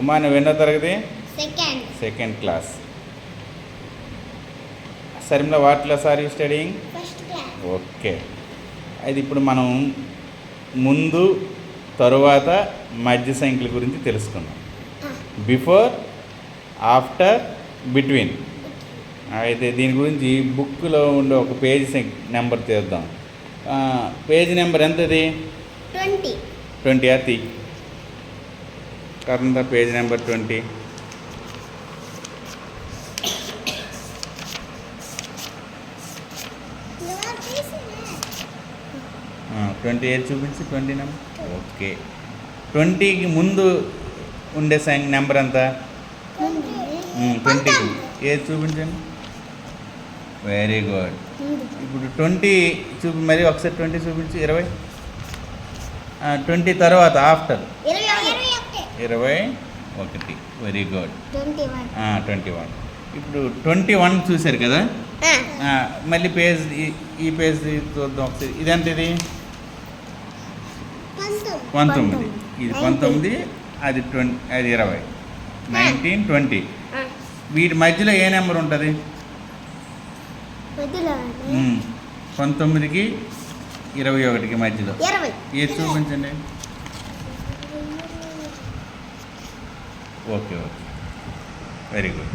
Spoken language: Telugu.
ఉమా నువ్వు ఎన్నో తరగతి? Second second class సరిమ్లా what class are you studying okay. అది ఇప్పుడు మనం ముందు తరువాత మధ్య సంఖ్యల గురించి తెలుసుకుందాం. బిఫోర్ ఆఫ్టర్ బిట్వీన్ అయితే దీని గురించి బుక్లో ఉండే ఒక పేజ్ నెంబర్ తీద్దాం. పేజ్ నెంబర్ ఎంతది? ట్వంటీ ట్వంటీ అతి కర్ణ page number twenty. Twenty eight చూపించి? Twenty number? ఓకే. ట్వంటీకి ముందు ఉండే సంఖ్య నెంబర్ ఎంత? ట్వంటీకి. ఏది చూపించండి? వెరీ గుడ్ ఇప్పుడు ట్వంటీ చూపి మరి ఒకసారి ట్వంటీ చూపించి ఇరవై. ట్వంటీ తర్వాత ఆఫ్టర్. ఇరవై ఒకటి. Very good twenty one. ఇప్పుడు ట్వంటీ వన్ చూశారు కదా? మళ్ళీ పేజ్ ఈ- పేజ్ చూద్దాం ఒకసారి. ఇదెంత ఇది? పంతొమ్మిది. ఇది పంతొమ్మిది అది ట్వంటీ అది ఇరవై. Nineteen twenty. వీటి మధ్యలో ఏ నెంబర్ ఉంటుంది? పంతొమ్మిదికి ఇరవై ఒకటికి మధ్యలో. ఏది చూపించండి? Okay okay very good